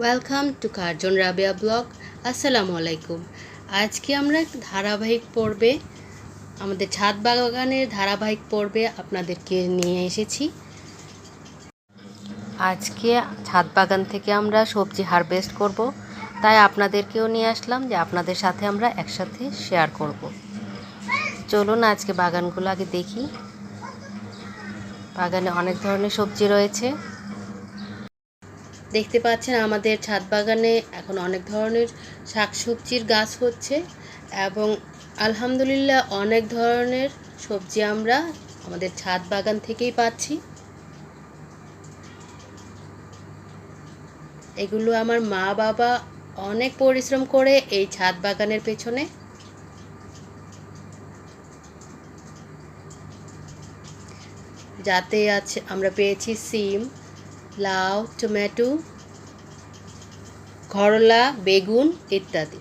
Welcome to Karjan Rabia blog আসসালামু আলাইকুম আজকে আমরা ধারাবাহিক পর্বে, আমাদের ছাদ বাগানের ধারাবাহিক পর্বে আপনাদেরকে নিয়ে এসেছি। আজকে ছাদ বাগান থেকে আমরা সবজি হারভেস্ট করব। তাই আপনাদেরকেও নিয়ে আসলাম যে আপনাদের সাথে আমরা একসাথে শেয়ার করব। চলুন আজকে বাগানগুলো আগে দেখি। বাগানে অনেক ধরনের সবজি রয়েছে। দেখতে পাচ্ছেন আমাদের ছাদ বাগানে এখন অনেক ধরনের শাকসবজির গাছ হচ্ছে এবং আলহামদুলিল্লাহ অনেক ধরনের সবজি আমরা আমাদের ছাদ বাগান থেকেই পাচ্ছি। এগুলো আমার মা বাবা অনেক পরিশ্রম করে এই ছাদ বাগানের পেছনে। যাতে আছে আমরা পেয়েছি সিম। লাউ, টমেটো, করলা, বেগুন ইত্যাদি।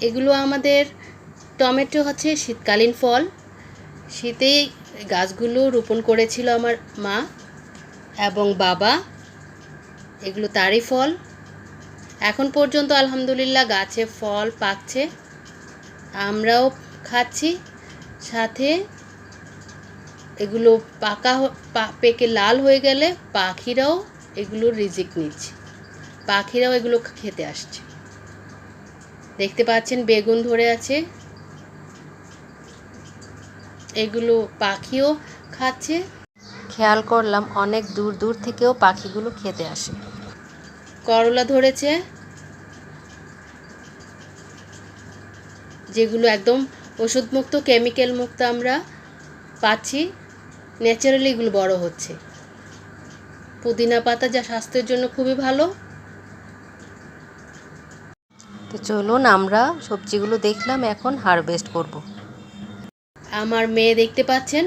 এগুলো আমাদের টমেটো হচ্ছে শীতকালীন ফল। শীতেই গাছগুলো রোপণ করেছিল আমার মা এবং বাবা। এগুলো তারই ফল। এখন পর্যন্ত আলহামদুলিল্লাহ গাছে ফল পাকছে। আমরাও খাচ্ছি। সাথে এগুলো পাকা পেকে লাল হয়ে গেলে পাখিরাও এগুলোর রিজিক নিচ্ছে। পাখিরাও এগুলো খেতে আসছে। দেখতে পাচ্ছেন বেগুন ধরে আছে। এগুলো পাখিও খাচ্ছে। খেয়াল করলাম অনেক দূর দূর থেকেও পাখিগুলো খেতে আসে। করলা ধরেছে। যেগুলো একদম ওষুধমুক্ত, কেমিক্যাল মুক্ত আমরা পাচ্ছি। ন্যাচারালি এগুলো বড় হচ্ছে। পুদিনা পাতা যা স্বাস্থ্যের জন্য খুবই ভালো। তো চলুন আমরা সবজিগুলো দেখলাম, এখন হারভেস্ট করব। আমার মেয়ে দেখতে পাচ্ছেন,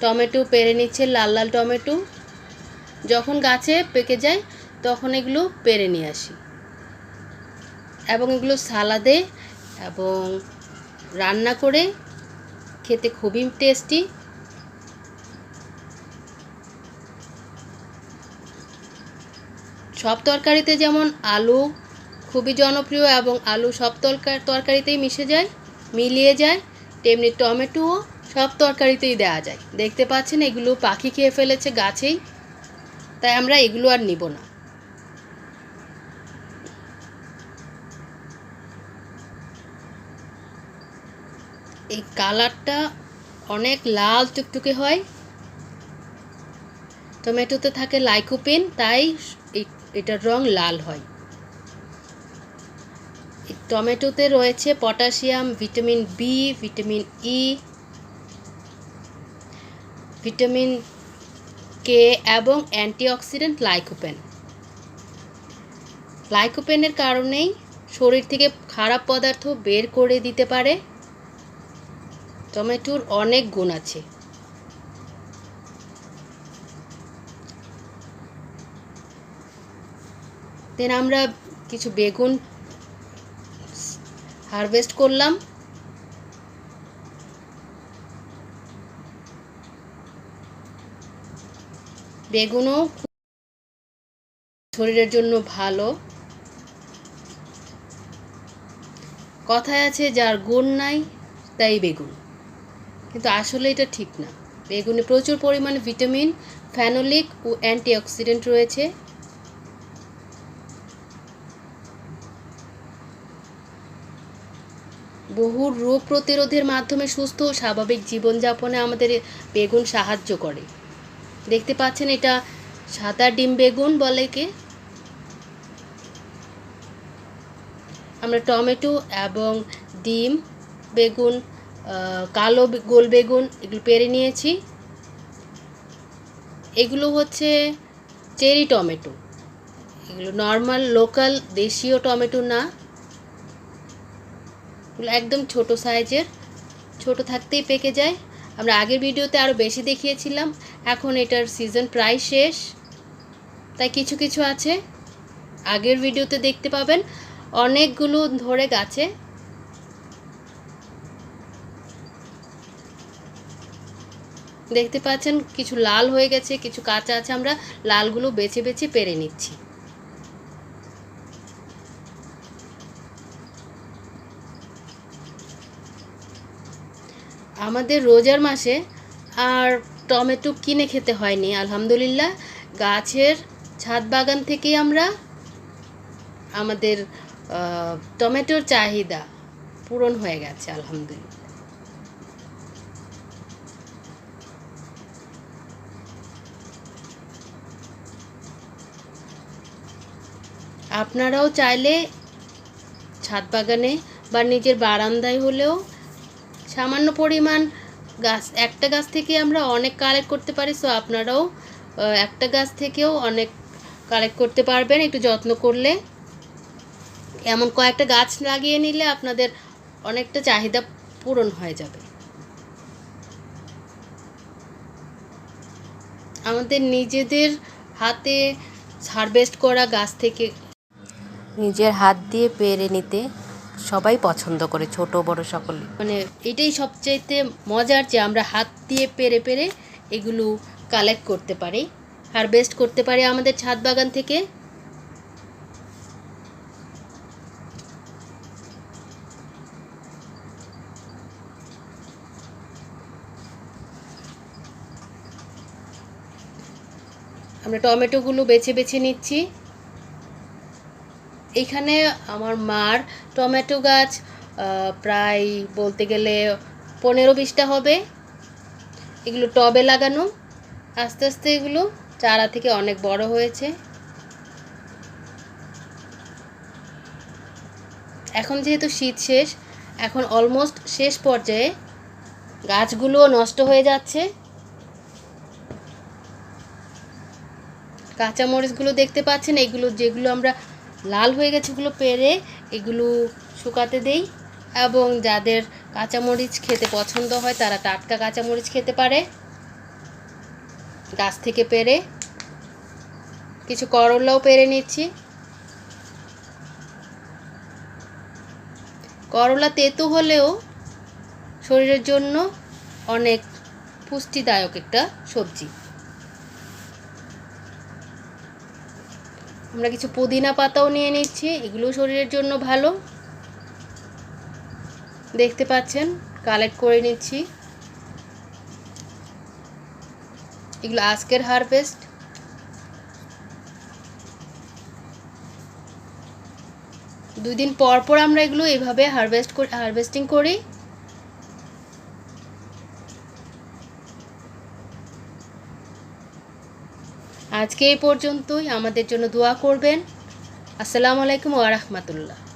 টমেটো পেরে নিচ্ছে, লাল লাল টমেটো। যখন গাছে পেকে যায়, তখন এগুলো পেরে নিয়ে আসি। এবং এগুলো সালাদে এবং রান্না করে খেতে খুবই টেস্টি সব তরকারিতে যেমন আলু খুবই জনপ্রিয় এবং আলু সব তরকার তরকারিতেই মিশে যায়, মিলিয়ে যায়, তেমনি টমেটোও সব তরকারিতেই দেওয়া যায়। দেখতে পাচ্ছেন এগুলো পাখি খেয়ে ফেলেছে গাছেই, তাই আমরা এগুলো আর নিব না। এই কালারটা অনেক লাল টুকটুকে হয়, টমেটোতে থাকে লাইকোপেন, তাই এটার রং লাল হয়। টমেটোতে রয়েছে potassium, vitamin B vitamin E vitamin K এবং অ্যান্টিঅক্সিডেন্ট লাইকোপেন। লাইকোপেনের কারণেই শরীর থেকে খারাপ পদার্থ বের করে দিতে পারে। টমেটোর অনেক গুণ আছে। দেন আমরা কিছু বেগুন হারভেস্ট করলাম। বেগুনও শরীরের জন্য ভালো। কথায় আছে, যার গুণ নাই, তাই বেগুন। কিন্তু আসলে এটা ঠিক না। বেগুনে প্রচুর পরিমাণে ভিটামিন ফ্যানোলিক ও অ্যান্টিঅক্সিডেন্ট রয়েছে। বহু রোগ প্রতিরোধের মাধ্যমে সুস্থ ও স্বাভাবিক জীবনযাপনে আমাদের বেগুন সাহায্য করে। দেখতে পাচ্ছেন এটা সাদা ডিম বেগুন বলে কে? আমরা টমেটো এবং ডিম, বেগুন কালো গোল বেগুন এগুলো পেরে নিয়েছি। এগুলো হচ্ছে চেরি টমেটো। এগুলো নর্মাল লোকাল দেশীয় টমেটো না। এগুলো একদম ছোট সাইজের, ছোট থাকতেই পেকে যায়। আমরা আগের ভিডিওতে আরও বেশি দেখিয়েছিলাম, এখন এটার সিজন প্রায় শেষ। তাই কিছু কিছু আছে, আগের ভিডিওতে দেখতে পাবেন। অনেকগুলো ধরে গাছে। দেখতে পাচ্ছেন, কিছু লাল হয়ে গেছে, কিছু কাঁচা আছে, আমরা লালগুলো বেছে বেছে পেরে নিচ্ছি। আমাদের রোজার মাসে আর টমেটো কিনে খেতে হয়নি, আলহামদুলিল্লাহ। গাছের ছাদ বাগান থেকেই আমরা আমাদের টমেটোর চাহিদা পূরণ হয়ে গেছে, আলহামদুলিল্লাহ। আপনারাও চাইলে ছাদ বাগানে বা নিজের বারান্দায় হলেও সামান্য পরিমাণ গাছ, একটা গাছ থেকে আমরা অনেক কালেক্ট করতে পারি সো আপনারাও একটা গাছ থেকেও অনেক কালেক্ট করতে পারবেন, একটু যত্ন করলে। এমন কয়েকটা গাছ লাগিয়ে নিলে আপনাদের অনেকটা চাহিদা পূরণ হয়ে যাবে। আমাদের নিজেদের হাতে হারভেস্ট করা গাছ থেকে নিজের হাত দিয়ে পেরে নিতে সবাই পছন্দ করে, ছোট, বড় সকলে। মানে এটাই সবচাইতে মজার যে আমরা হাত দিয়ে পেরে পেরে এগুলো কালেক্ট করতে পারি হারভেস্ট করতে পারি আমাদের ছাদ বাগান থেকে। আমরা টমেটোগুলো বেছে বেছে নিচ্ছি। এইখানে আমার মার টমেটো গাছ প্রায় বলতে গেলে পনেরো বিশটা হবে। এগুলো টবে লাগানো। আস্তে আস্তে এগুলো চারা থেকে অনেক বড় হয়েছে। এখন যেহেতু শীত শেষ, এখন অলমোস্ট শেষ পর্যায়ে গাছগুলো নষ্ট হয়ে যাচ্ছে। কাঁচামরিচগুলো দেখতে পাচ্ছেন, এগুলো যেগুলো আমরা লাল হয়ে গেছে ওগুলো পেরে এগুলো শুকাতে দেই। এবং যাদের কাঁচামরিচ খেতে পছন্দ হয়, তারা টাটকা কাঁচামরিচ খেতে পারে। গাছ থেকে পেরে কিছু করলাও পেরে নিচ্ছি। করলা তেতো হলেও শরীরের জন্য অনেক পুষ্টিদায়ক একটা সবজি। আমরা কিছু পুদিনা পাতাও নিয়ে নিচ্ছি, এগুলো শরীরের জন্য ভালো। দেখতে পাচ্ছেন কালেক্ট করে নিচ্ছি। এগুলো আজকের হারভেস্ট দুদিন পর পর আমরা এগুলো এভাবে হারভেস্ট হারভেস্টিং করি। আজকে এই পর্যন্তই। আমাদের জন্য দোয়া করবেন। আসসালামু আলাইকুম ওয়া রাহমাতুল্লাহ।